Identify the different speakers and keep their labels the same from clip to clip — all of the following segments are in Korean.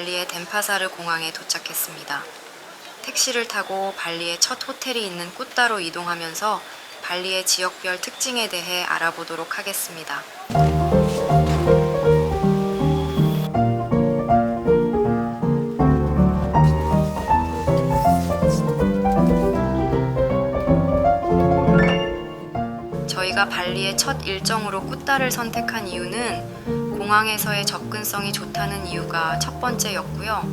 Speaker 1: 발리의 덴파사르 공항에 도착했습니다. 택시를 타고 발리의 첫 호텔이 있는 꾸따로 이동하면서 발리의 지역별 특징에 대해 알아보도록 하겠습니다. 저희가 발리의 첫 일정으로 꾸따를 선택한 이유는 공항에서의 접근성이 좋다는 이유가 첫 번째였고요.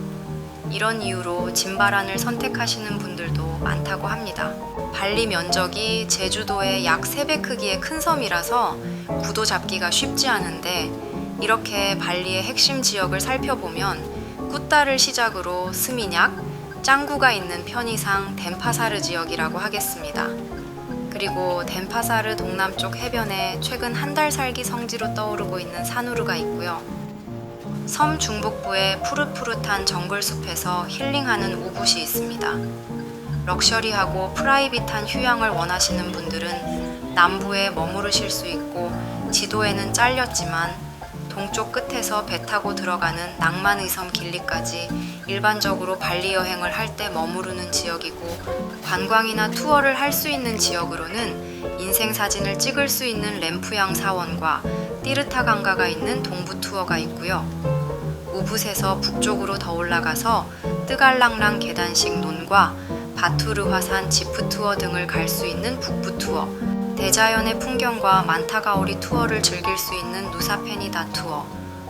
Speaker 1: 이런 이유로 짐바란을 선택하시는 분들도 많다고 합니다. 발리 면적이 제주도의 약 3배 크기의 큰 섬이라서 구도 잡기가 쉽지 않은데 이렇게 발리의 핵심 지역을 살펴보면 꾸따를 시작으로 스미냑, 짱구가 있는 편의상 덴파사르 지역이라고 하겠습니다. 그리고 덴파사르 동남쪽 해변에 최근 한 달 살기 성지로 떠오르고 있는 사누르가 있고요. 섬 중북부의 푸릇푸릇한 정글숲에서 힐링하는 우붓이 있습니다. 럭셔리하고 프라이빗한 휴양을 원하시는 분들은 남부에 머무르실 수 있고 지도에는 잘렸지만 동쪽 끝에서 배 타고 들어가는 낭만의 섬 길리까지 일반적으로 발리 여행을 할 때 머무르는 지역이고 관광이나 투어를 할 수 있는 지역으로는 인생 사진을 찍을 수 있는 램프양 사원과 띠르타 강가가 있는 동부 투어가 있고요. 우붓에서 북쪽으로 더 올라가서 뜨갈랑랑 계단식 논과 바투르 화산 지프 투어 등을 갈 수 있는 북부 투어, 대자연의 풍경과 만타가오리 투어를 즐길 수 있는 누사페니다 투어,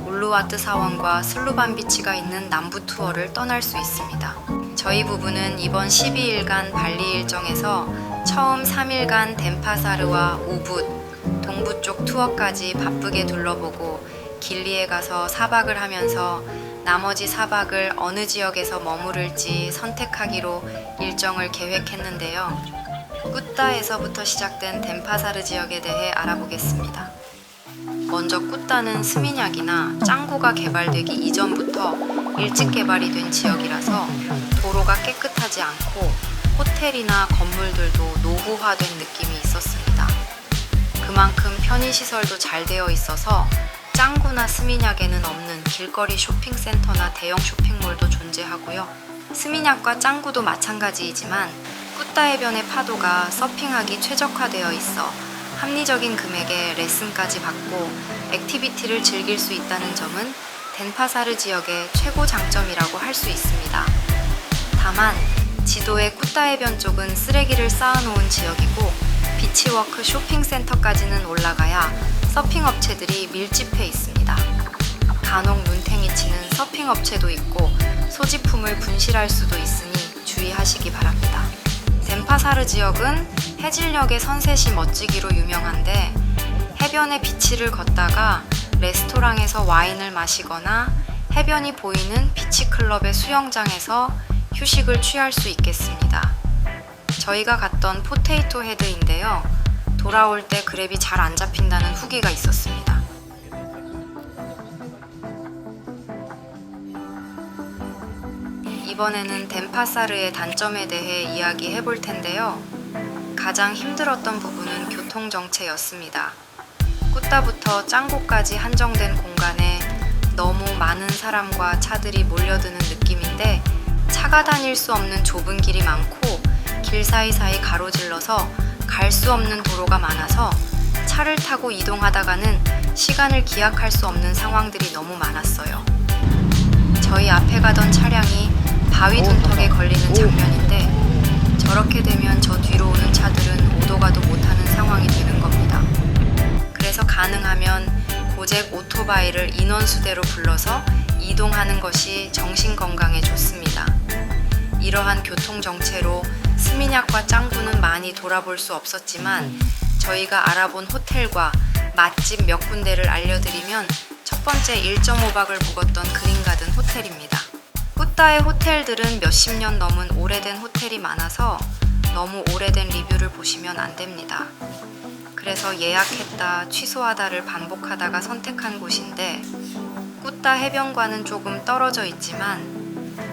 Speaker 1: 울루와트 사원과 슬루반 비치가 있는 남부 투어를 떠날 수 있습니다. 저희 부부는 이번 12일간 발리 일정에서 처음 3일간 덴파사르와 우붓, 동부 쪽 투어까지 바쁘게 둘러보고 길리에 가서 4박을 하면서 나머지 4박을 어느 지역에서 머무를지 선택하기로 일정을 계획했는데요. 꾸따에서부터 시작된 덴파사르 지역에 대해 알아보겠습니다. 먼저 꾸따는 스미냑이나 짱구가 개발되기 이전부터 일찍 개발이 된 지역이라서 도로가 깨끗하지 않고 호텔이나 건물들도 노후화된 느낌이 있었습니다. 그만큼 편의시설도 잘 되어 있어서 짱구나 스미냑에는 없는 길거리 쇼핑센터나 대형 쇼핑몰도 존재하고요. 스미냑과 짱구도 마찬가지이지만 꾸따 해변의 파도가 서핑하기 최적화되어 있어 합리적인 금액에 레슨까지 받고 액티비티를 즐길 수 있다는 점은 덴파사르 지역의 최고 장점이라고 할 수 있습니다. 다만 지도의 꾸따 해변 쪽은 쓰레기를 쌓아놓은 지역이고 비치워크 쇼핑센터까지는 올라가야 서핑 업체들이 밀집해 있습니다. 간혹 눈탱이 치는 서핑 업체도 있고 소지품을 분실할 수도 있으니 주의하시기 바랍니다. 덴파사르 지역은 해질녘의 선셋이 멋지기로 유명한데 해변의 비치를 걷다가 레스토랑에서 와인을 마시거나 해변이 보이는 비치클럽의 수영장에서 휴식을 취할 수 있겠습니다. 저희가 갔던 포테이토 헤드인데요. 돌아올 때 그랩이 잘 안 잡힌다는 후기가 있었습니다. 이번에는 덴파사르의 단점에 대해 이야기해 볼 텐데요. 가장 힘들었던 부분은 교통 정체였습니다. 꾸따부터 짱구까지 한정된 공간에 너무 많은 사람과 차들이 몰려드는 느낌인데 차가 다닐 수 없는 좁은 길이 많고 길 사이사이 가로질러서 갈 수 없는 도로가 많아서 차를 타고 이동하다가는 시간을 기약할 수 없는 상황들이 너무 많았어요. 저희 앞에 가던 차량이 바위 둔턱에 걸리는 장면인데 저렇게 되면 저 뒤로 오는 차들은 오도 가도 못하는 상황이 되는 겁니다. 그래서 가능하면 고잭 오토바이를 인원수대로 불러서 이동하는 것이 정신 건강에 좋습니다. 이러한 교통 정체로 스미냑과 짱구는 많이 돌아볼 수 없었지만 저희가 알아본 호텔과 맛집 몇 군데를 알려드리면 첫 번째 1.5박을 묵었던 그린가든 호텔입니다. 꾸따의 호텔들은 몇십 년 넘은 오래된 호텔이 많아서 너무 오래된 리뷰를 보시면 안 됩니다. 그래서 예약했다, 취소하다를 반복하다가 선택한 곳인데 꾸따 해변과는 조금 떨어져 있지만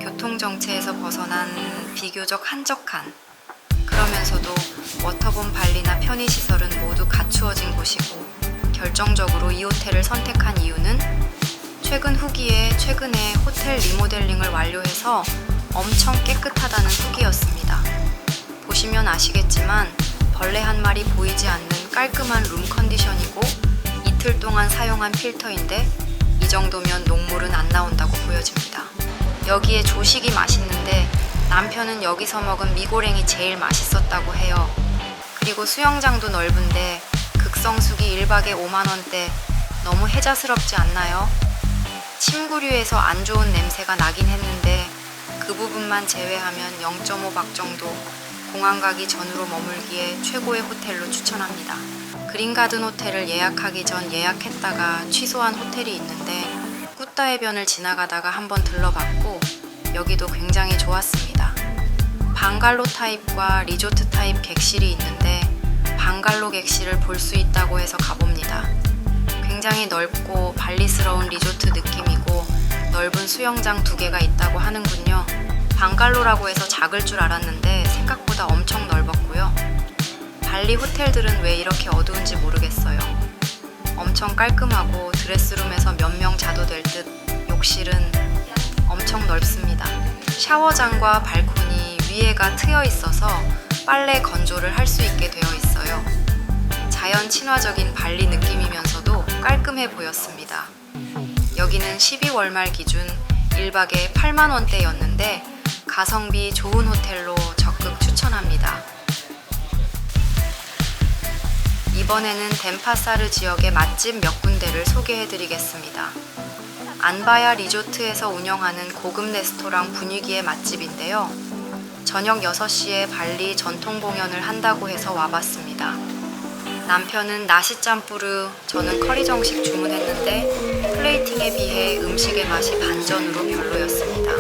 Speaker 1: 교통 정체에서 벗어난 비교적 한적한 그러면서도 워터본 발리나 편의 시설은 모두 갖추어진 곳이고 결정적으로 이 호텔을 선택한 이유는 최근 후기에 최근에 호텔 리모델링을 완료해서 엄청 깨끗하다는 후기였습니다. 보시면 아시겠지만 벌레 한 마리 보이지 않는 깔끔한 룸 컨디션이고 이틀 동안 사용한 필터인데 이 정도면 녹물은 안 나온다고 보여집니다. 여기에 조식이 맛있는데 남편은 여기서 먹은 미고랭이 제일 맛있었다고 해요. 그리고 수영장도 넓은데 극성수기 1박에 5만원대 너무 혜자스럽지 않나요? 침구류에서 안 좋은 냄새가 나긴 했는데 그 부분만 제외하면 0.5박 정도 공항 가기 전으로 머물기에 최고의 호텔로 추천합니다. 그린가든 호텔을 예약하기 전 예약했다가 취소한 호텔이 있는데 꾸따 해변을 지나가다가 한번 들러봤고 여기도 굉장히 좋았습니다. 방갈로 타입과 리조트 타입 객실이 있는데 방갈로 객실을 볼 수 있다고 해서 가봅니다. 굉장히 넓고 발리스러운 리조트 느낌이고 넓은 수영장 두 개가 있다고 하는군요. 방갈로라고 해서 작을 줄 알았는데 생각보다 엄청 넓었고요. 발리 호텔들은 왜 이렇게 어두운지 모르겠어요. 엄청 깔끔하고 드레스룸에서 몇 명 자도 될 듯 욕실은 엄청 넓습니다. 샤워장과 발코니 위에가 트여 있어서 빨래 건조를 할 수 있게 되어 있어요. 자연 친화적인 발리 느낌이면서도 깔끔해 보였습니다. 여기는 12월 말 기준 1박에 8만 원대였는데 가성비 좋은 호텔로 적극 추천합니다. 이번에는 덴파사르 지역의 맛집 몇 군데를 소개해 드리겠습니다. 안바야 리조트에서 운영하는 고급 레스토랑 분위기의 맛집인데요. 저녁 6시에 발리 전통 공연을 한다고 해서 와봤습니다. 남편은 나시 짬뿌르, 저는 커리 정식 주문했는데 플레이팅에 비해 음식의 맛이 반전으로 별로였습니다.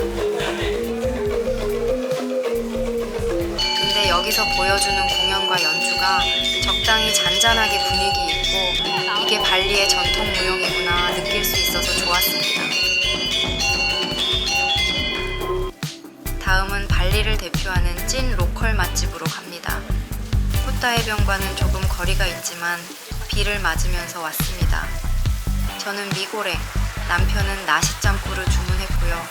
Speaker 1: 근데 여기서 보여주는 공연과 연주가 적당히 잔잔하게 분위기 있고 이게 발리의 전통 무용이구나 느낄 수 있어서 좋았습니다. 다음은 발리를 대표하는 찐 로컬 맛집으로 갑니다. 쿠타 해변과는 조금 거리가 있지만 비를 맞으면서 왔습니다. 저는 미고랭, 남편은 나시짬뿌를 주문했고요.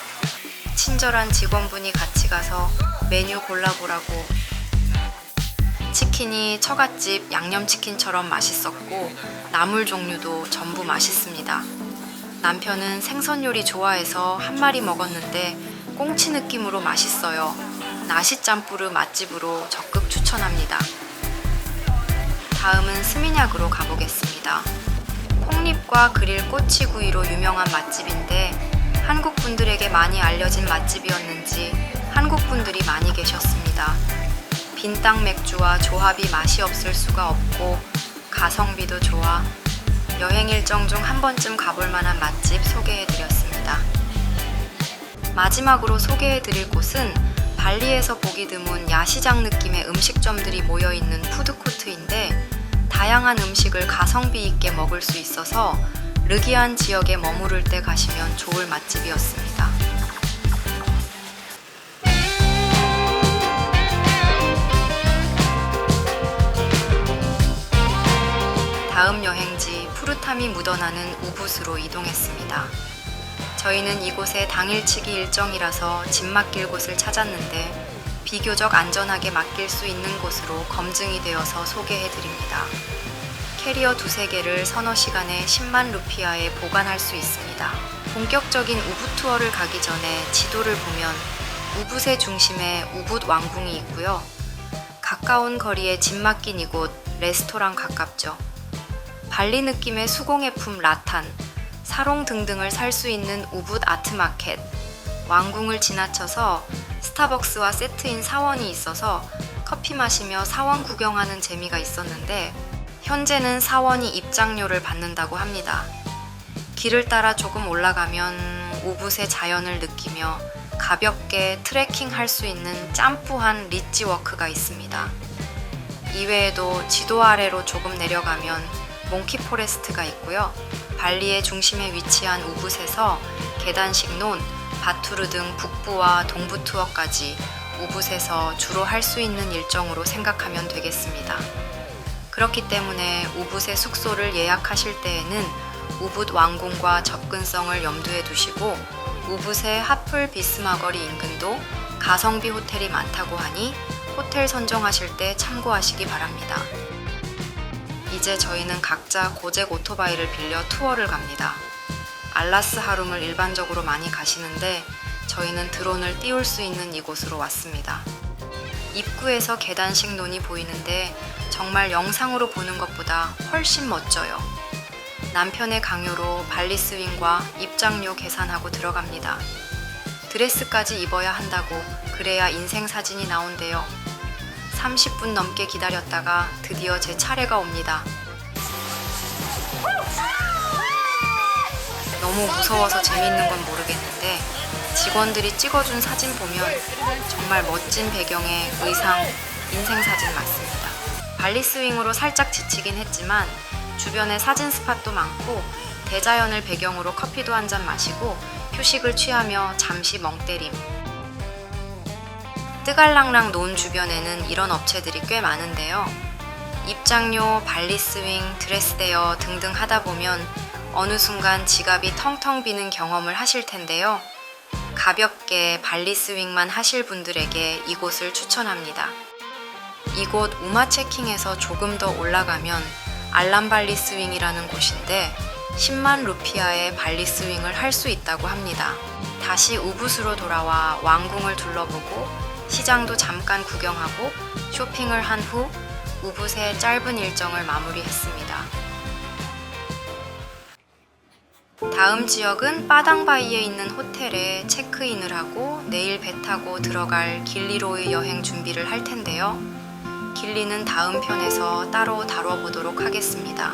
Speaker 1: 친절한 직원분이 같이 가서 메뉴 골라보라고 치킨이 처갓집 양념치킨처럼 맛있었고 나물 종류도 전부 맛있습니다. 남편은 생선 요리 좋아해서 한 마리 먹었는데 꽁치 느낌으로 맛있어요. 나시짬뿌르 맛집으로 적극 추천합니다. 다음은 스미냑으로 가보겠습니다. 콩잎과 그릴 꼬치구이로 유명한 맛집인데 한국 분들에게 많이 알려진 맛집이었는지 한국 분들이 많이 계셨습니다. 빈땅 맥주와 조합이 맛이 없을 수가 없고 가성비도 좋아 여행 일정 중 한 번쯤 가볼 만한 맛집 소개해 드렸습니다. 마지막으로 소개해 드릴 곳은 발리에서 보기 드문 야시장 느낌의 음식점들이 모여 있는 푸드코트인데 다양한 음식을 가성비 있게 먹을 수 있어서 르기안 지역에 머무를 때 가시면 좋을 맛집이었습니다. 다음 여행지 푸르탐이 묻어나는 우붓으로 이동했습니다. 저희는 이곳에 당일치기 일정이라서 짐 맡길 곳을 찾았는데 비교적 안전하게 맡길 수 있는 곳으로 검증이 되어서 소개해 드립니다. 캐리어 두세 개를 서너 시간에 10만 루피아에 보관할 수 있습니다. 본격적인 우붓 투어를 가기 전에 지도를 보면 우붓의 중심에 우붓 왕궁이 있고요. 가까운 거리에 짐 맡긴 이곳 레스토랑 가깝죠. 발리 느낌의 수공예품 라탄, 사롱 등등을 살 수 있는 우붓 아트마켓, 왕궁을 지나쳐서 스타벅스와 세트인 사원이 있어서 커피 마시며 사원 구경하는 재미가 있었는데 현재는 사원이 입장료를 받는다고 합니다. 길을 따라 조금 올라가면 우붓의 자연을 느끼며 가볍게 트레킹 할 수 있는 짬뿌한 리치 워크가 있습니다. 이외에도 지도 아래로 조금 내려가면 몽키 포레스트가 있고요. 발리의 중심에 위치한 우붓에서 계단식 논, 바투르 등 북부와 동부 투어까지 우붓에서 주로 할 수 있는 일정으로 생각하면 되겠습니다. 그렇기 때문에 우붓의 숙소를 예약하실 때에는 우붓 왕궁과 접근성을 염두에 두시고 우붓의 하플 비스마거리 인근도 가성비 호텔이 많다고 하니 호텔 선정하실 때 참고하시기 바랍니다. 이제 저희는 각자 고잭 오토바이를 빌려 투어를 갑니다. 알라스 하룸을 일반적으로 많이 가시는데 저희는 드론을 띄울 수 있는 이곳으로 왔습니다. 입구에서 계단식 논이 보이는데 정말 영상으로 보는 것보다 훨씬 멋져요. 남편의 강요로 발리 스윙과 입장료 계산하고 들어갑니다. 드레스까지 입어야 한다고 그래야 인생 사진이 나온대요. 30분 넘게 기다렸다가 드디어 제 차례가 옵니다. 너무 무서워서 재밌는 건 모르겠는데 직원들이 찍어준 사진 보면 정말 멋진 배경의 의상, 인생 사진 맞습니다. 발리 스윙으로 살짝 지치긴 했지만 주변에 사진 스팟도 많고 대자연을 배경으로 커피도 한 잔 마시고 휴식을 취하며 잠시 멍 때림. 뜨갈랑랑 논 주변에는 이런 업체들이 꽤 많은데요. 입장료, 발리 스윙, 드레스 대여 등등 하다 보면 어느 순간 지갑이 텅텅 비는 경험을 하실 텐데요. 가볍게 발리 스윙만 하실 분들에게 이곳을 추천합니다. 이곳 우마 체킹에서 조금 더 올라가면 알람 발리 스윙이라는 곳인데 10만 루피아의 발리 스윙을 할 수 있다고 합니다. 다시 우붓으로 돌아와 왕궁을 둘러보고 시장도 잠깐 구경하고 쇼핑을 한 후 우붓의 짧은 일정을 마무리했습니다. 다음 지역은 빠당바이에 있는 호텔에 체크인을 하고 내일 배 타고 들어갈 길리로의 여행 준비를 할 텐데요. 길리는 다음 편에서 따로 다뤄보도록 하겠습니다.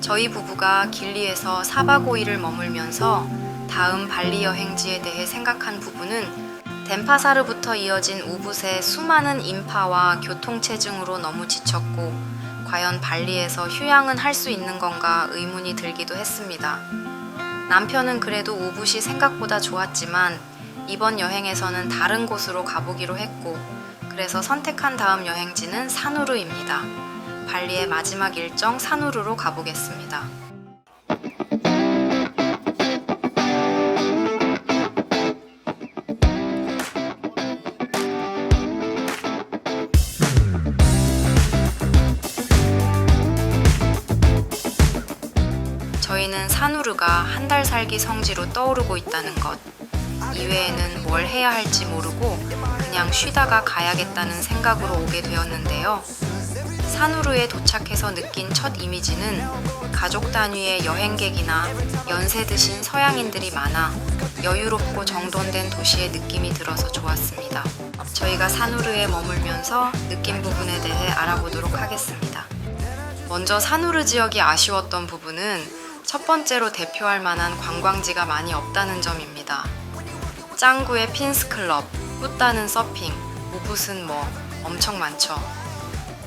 Speaker 1: 저희 부부가 길리에서 4박 5일을 머물면서 다음 발리 여행지에 대해 생각한 부분은 덴파사르부터 이어진 우붓의 수많은 인파와 교통체증으로 너무 지쳤고 과연 발리에서 휴양은 할 수 있는 건가 의문이 들기도 했습니다. 남편은 그래도 우붓이 생각보다 좋았지만 이번 여행에서는 다른 곳으로 가보기로 했고 그래서 선택한 다음 여행지는 사누르입니다. 발리의 마지막 일정 사누르로 가보겠습니다. 사누르가 한 달 살기 성지로 떠오르고 있다는 것. 이외에는 뭘 해야 할지 모르고 그냥 쉬다가 가야겠다는 생각으로 오게 되었는데요. 사누르에 도착해서 느낀 첫 이미지는 가족 단위의 여행객이나 연세 드신 서양인들이 많아 여유롭고 정돈된 도시의 느낌이 들어서 좋았습니다. 저희가 사누르에 머물면서 느낀 부분에 대해 알아보도록 하겠습니다. 먼저 사누르 지역이 아쉬웠던 부분은 첫 번째로 대표할 만한 관광지가 많이 없다는 점입니다. 짱구의 핀스클럽, 꾸따는 서핑, 우붓은 뭐 엄청 많죠.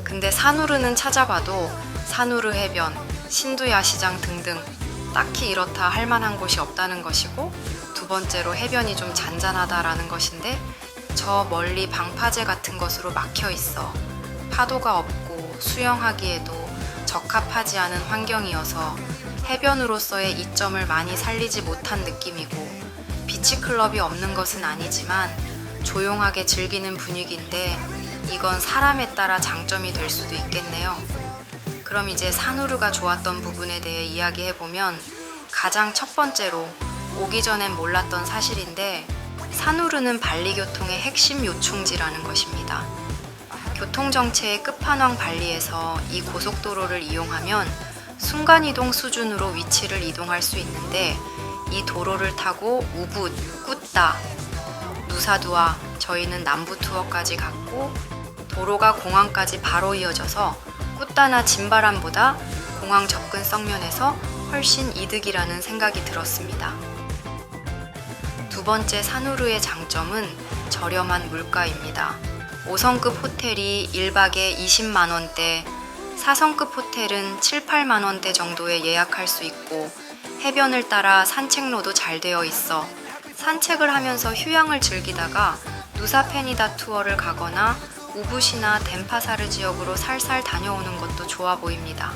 Speaker 1: 근데 사누르는 찾아봐도 사누르 해변, 신두야 시장 등등 딱히 이렇다 할 만한 곳이 없다는 것이고 두 번째로 해변이 좀 잔잔하다라는 것인데 저 멀리 방파제 같은 것으로 막혀 있어 파도가 없고 수영하기에도 적합하지 않은 환경이어서 해변으로서의 이점을 많이 살리지 못한 느낌이고 비치 클럽이 없는 것은 아니지만 조용하게 즐기는 분위기인데 이건 사람에 따라 장점이 될 수도 있겠네요. 그럼 이제 사누르가 좋았던 부분에 대해 이야기해 보면 가장 첫 번째로 오기 전엔 몰랐던 사실인데 사누르는 발리 교통의 핵심 요충지라는 것입니다. 교통 정체의 끝판왕 발리에서 이 고속도로를 이용하면 순간이동 수준으로 위치를 이동할 수 있는데 이 도로를 타고 우붓, 꾸따, 누사두아 저희는 남부 투어까지 갔고 도로가 공항까지 바로 이어져서 꾸따나 진바람보다 공항 접근성 면에서 훨씬 이득이라는 생각이 들었습니다. 두 번째 사누르의 장점은 저렴한 물가입니다. 5성급 호텔이 1박에 20만 원대, 4성급 호텔은 7, 8만 원대 정도에 예약할 수 있고 해변을 따라 산책로도 잘 되어 있어 산책을 하면서 휴양을 즐기다가 누사페니다 투어를 가거나 우붓이나 덴파사르 지역으로 살살 다녀오는 것도 좋아 보입니다.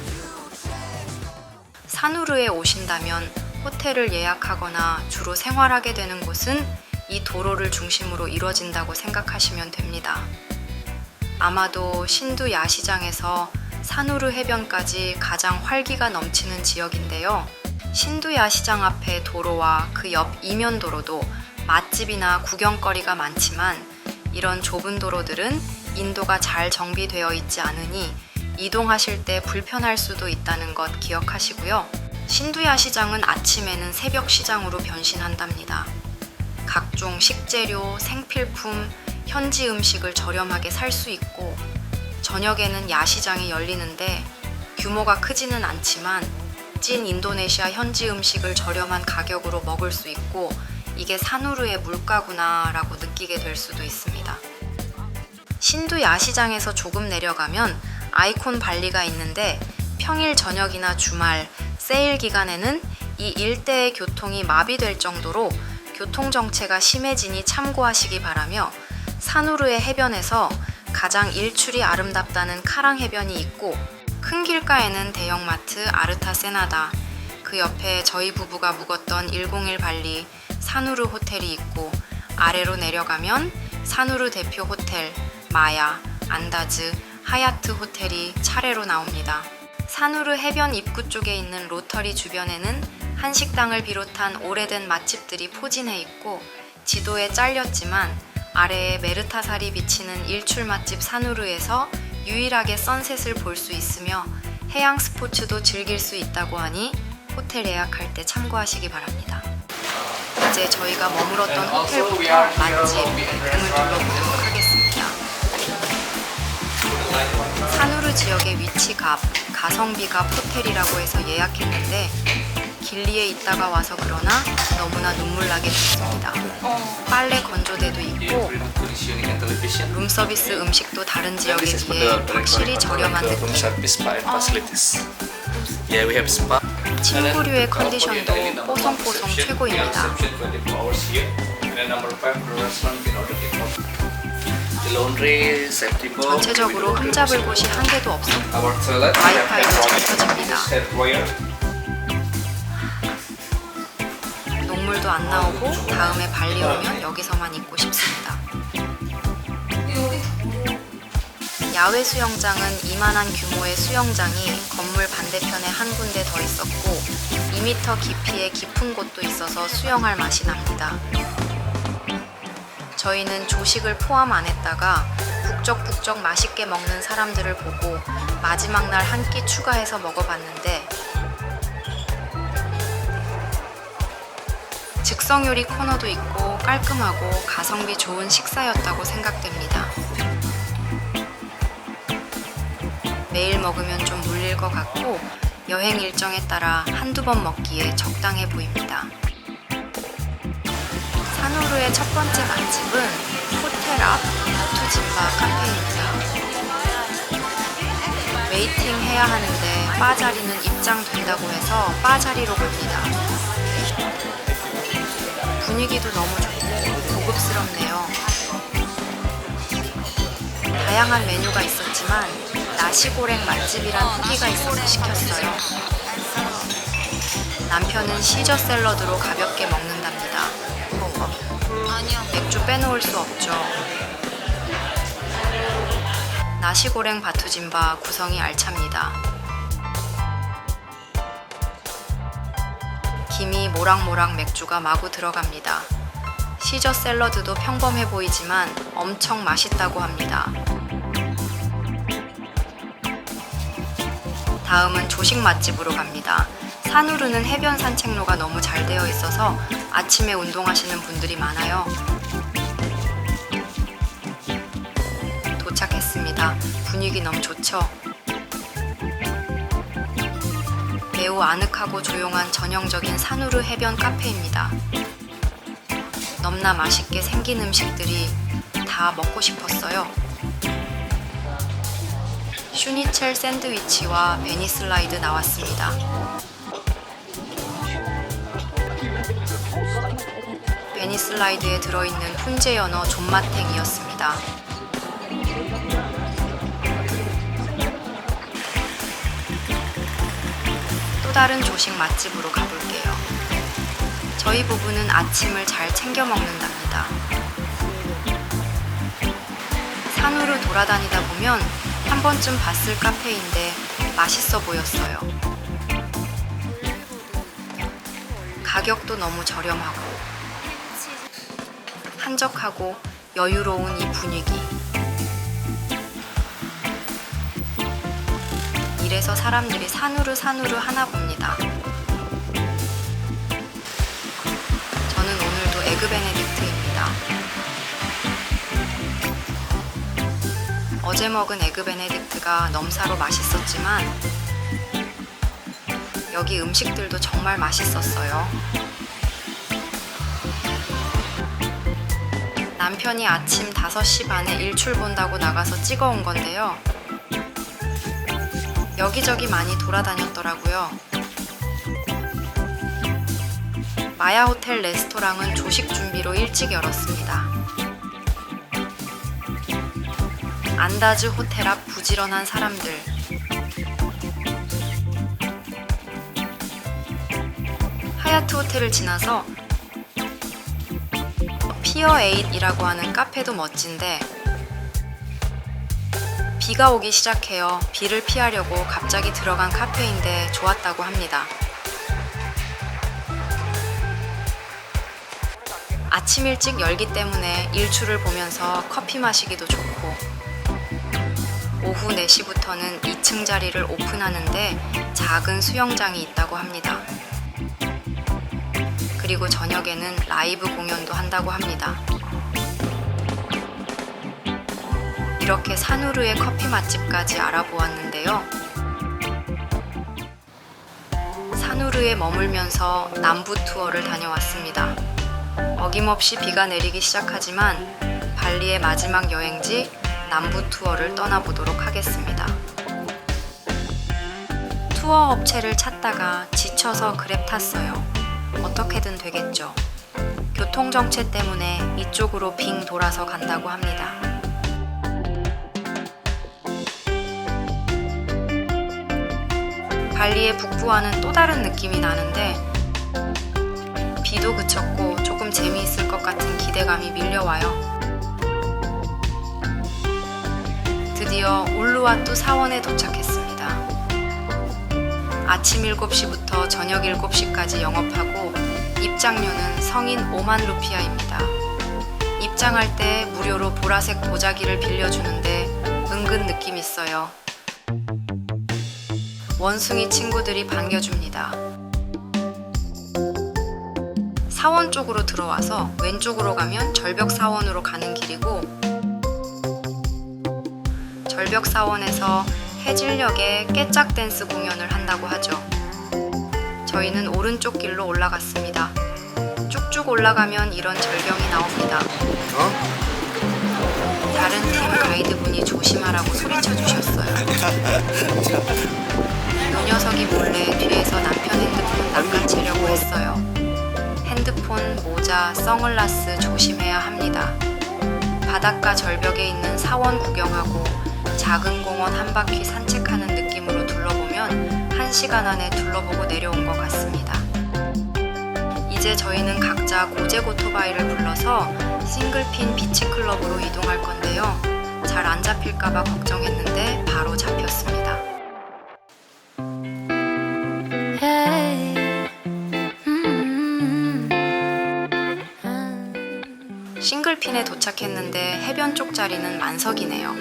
Speaker 1: 사누르에 오신다면 호텔을 예약하거나 주로 생활하게 되는 곳은 이 도로를 중심으로 이루어진다고 생각하시면 됩니다. 아마도 신두 야시장에서 사누르 해변까지 가장 활기가 넘치는 지역인데요. 신두 야 시장 앞의 도로와 그 옆 이면 도로도 맛집이나 구경거리가 많지만 이런 좁은 도로들은 인도가 잘 정비되어 있지 않으니 이동하실 때 불편할 수도 있다는 것 기억하시고요. 신두야 시장은 아침에는 새벽 시장으로 변신한답니다. 각종 식재료, 생필품, 현지 음식을 저렴하게 살 수 있고 저녁에는 야시장이 열리는데 규모가 크지는 않지만 찐 인도네시아 현지 음식을 저렴한 가격으로 먹을 수 있고 이게 사누르의 물가구나 라고 느끼게 될 수도 있습니다. 신두 야시장에서 조금 내려가면 아이콘 발리가 있는데 평일 저녁이나 주말, 세일 기간에는 이 일대의 교통이 마비될 정도로 교통 정체가 심해지니 참고하시기 바라며 사누르의 해변에서 가장 일출이 아름답다는 카랑 해변이 있고 큰 길가에는 대형마트 아르타 세나다 그 옆에 저희 부부가 묵었던 101 발리 사누르 호텔이 있고 아래로 내려가면 사누르 대표 호텔 마야, 안다즈, 하야트 호텔이 차례로 나옵니다. 사누르 해변 입구 쪽에 있는 로터리 주변에는 한식당을 비롯한 오래된 맛집들이 포진해 있고 지도에 잘렸지만 아래에 메르타살이 비치는 일출 맛집 사누르에서 유일하게 선셋을 볼 수 있으며 해양 스포츠도 즐길 수 있다고 하니 호텔 예약할 때 참고하시기 바랍니다. 이제 저희가 머물었던 호텔부터 맛집 등을 둘러보도록 하겠습니다. 사누르 지역의 위치갑, 가성비갑 호텔이라고 해서 예약했는데 길리에 있다가 와서 그러나 너무나 눈물나게 됐습니다. 빨래 건조대도 있고 룸서비스 음식도 다른 지역에 비해 확실히 저렴한
Speaker 2: uh,
Speaker 1: 느낌.
Speaker 2: spa.
Speaker 1: 침구류의 컨디션도 뽀송뽀송 최고입니다. 전체적으로 흠잡을 곳이 한 개도
Speaker 2: toilet.
Speaker 1: 와이파이도 잘 터집니다. 녹물도 안 나오고 다음에 발리 오면 여기서만 있고 싶습니다. 야외 수영장은 이만한 규모의 수영장이 건물 반대편에 한 군데 더 있었고 2m 깊이의 깊은 곳도 있어서 수영할 맛이 납니다. 저희는 조식을 포함 안 했다가 북적북적 맛있게 먹는 사람들을 보고 마지막 날 한 끼 추가해서 먹어봤는데 즉석 요리 코너도 있고 깔끔하고 가성비 좋은 식사였다고 생각됩니다. 매일 먹으면 좀 물릴 것 같고 여행 일정에 따라 한두 번 먹기에 적당해 보입니다. 사누르의 첫 번째 맛집은 호텔 앞 투진바 카페입니다. 웨이팅 해야 하는데 바 자리는 입장된다고 해서 바 자리로 갑니다. 분위기도 너무 좋고 고급스럽네요. 다양한 메뉴가 있었지만 나시고랭 맛집이란 후기가 있어서 시켰어요. 남편은 시저 샐러드로 가볍게 먹는답니다. 맥주 빼놓을 수 없죠. 나시고랭 바투짐바 구성이 알찹니다. 모락모락 맥주가 마구 들어갑니다. 시저 샐러드도 평범해 보이지만 엄청 맛있다고 합니다. 다음은 조식 맛집으로 갑니다. 사누르는 해변 산책로가 너무 잘 되어 있어서 아침에 운동하시는 분들이 많아요. 도착했습니다. 분위기 너무 좋죠? 매우 아늑하고 조용한 전형적인 사누르 해변 카페입니다. 넘나 맛있게 생긴 음식들이 다 먹고 싶었어요. 슈니첼 샌드위치와 베니 슬라이드 나왔습니다. 베니 슬라이드에 들어있는 훈제 연어 존맛탱이었습니다. 다른 조식 맛집으로 가볼게요. 저희 부부는 아침을 잘 챙겨 먹는답니다. 산후를 돌아다니다 보면 한 번쯤 봤을 카페인데 맛있어 보였어요. 가격도 너무 저렴하고 한적하고 여유로운 이 분위기. 이래서 사람들이 산후르 산후르 하나 봅니다. 저는 오늘도 에그 베네딕트입니다. 어제 먹은 에그 베네딕트가 넘사로 맛있었지만 여기 음식들도 정말 맛있었어요. 남편이 아침 5시 반에 일출 본다고 나가서 찍어 온 건데요. 여기저기 많이 돌아다녔더라고요. 마야 호텔 레스토랑은 조식 준비로 일찍 열었습니다. 안다즈 호텔 앞 부지런한 사람들. 하얏트 호텔을 지나서 피어 에잇이라고 하는 카페도 멋진데 비가 오기 시작해요. 비를 피하려고 갑자기 들어간 카페인데 좋았다고 합니다. 아침 일찍 열기 때문에 일출을 보면서 커피 마시기도 좋고 오후 4시부터는 2층 자리를 오픈하는데 작은 수영장이 있다고 합니다. 그리고 저녁에는 라이브 공연도 한다고 합니다. 이렇게 산후르의 커피 맛집까지 알아보았는데요. 산후르에 머물면서 남부 투어를 다녀왔습니다. 어김없이 비가 내리기 시작하지만 발리의 마지막 여행지 남부 투어를 떠나보도록 하겠습니다. 투어 업체를 찾다가 지쳐서 그랩 탔어요. 어떻게든 되겠죠. 교통정체 때문에 이쪽으로 빙 돌아서 간다고 합니다. 발리의 북부와는 또 다른 느낌이 나는데 비도 그쳤고 조금 재미있을 것 같은 기대감이 밀려와요. 드디어 울루와뚜 사원에 도착했습니다. 아침 7시부터 저녁 7시까지 영업하고 입장료는 성인 5만 루피아입니다. 입장할 때 무료로 보라색 보자기를 빌려주는데 은근 느낌 있어요. 원숭이 친구들이 반겨줍니다. 사원 쪽으로 들어와서 왼쪽으로 가면 절벽 사원으로 가는 길이고 절벽 사원에서 해질녘에 깨짝 댄스 공연을 한다고 하죠. 저희는 오른쪽 길로 올라갔습니다. 쭉쭉 올라가면 이런 절경이 나옵니다. 다른 팀 가이드분이 조심하라고 소리쳐 주셨어요. 이 녀석이 몰래 뒤에서 남편 핸드폰 낚아채려고 했어요. 핸드폰, 모자, 선글라스 조심해야 합니다. 바닷가 절벽에 있는 사원 구경하고 작은 공원 한 바퀴 산책하는 느낌으로 둘러보면 한 시간 안에 둘러보고 내려온 것 같습니다. 이제 저희는 각자 고제 고토바이를 불러서 싱글핀 비치 클럽으로 이동할 건데요. 잘 안 잡힐까봐 걱정했는데 바로 잡혔습니다. 싱글핀에 도착했는데 해변 쪽 자리는 만석이네요.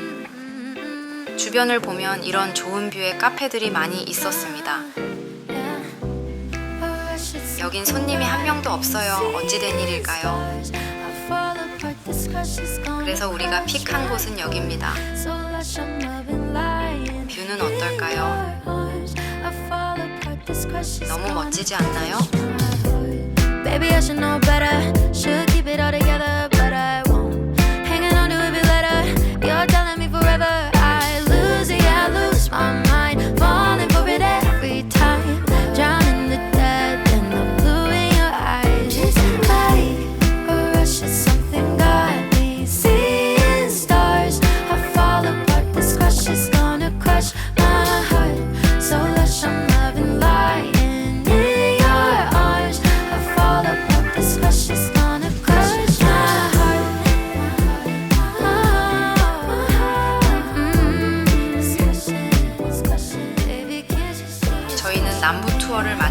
Speaker 1: 주변을 보면 이런 좋은 뷰의 카페들이 많이 있었습니다. 여긴 손님이 한 명도 없어요. 어찌된 일일까요? 그래서 우리가 픽한 곳은 여기입니다. 뷰는 어떨까요? 너무 멋지지 않나요?
Speaker 3: Baby, I should know better. Should keep it all together,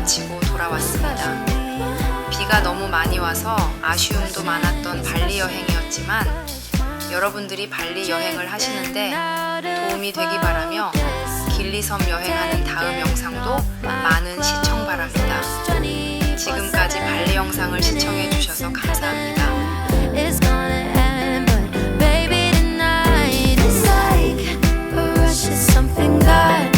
Speaker 3: 마치고 돌아왔습니다. 비가 너무
Speaker 1: 많이 와서 아쉬움도 많았던 발리 여행이었지만 여러분들이 발리 여행을 하시는데 도움이 되기 바라며 길리섬 여행하는 다음 영상도 많은 시청 바랍니다. 지금까지 발리 영상을 시청해 주셔서 감사합니다. something that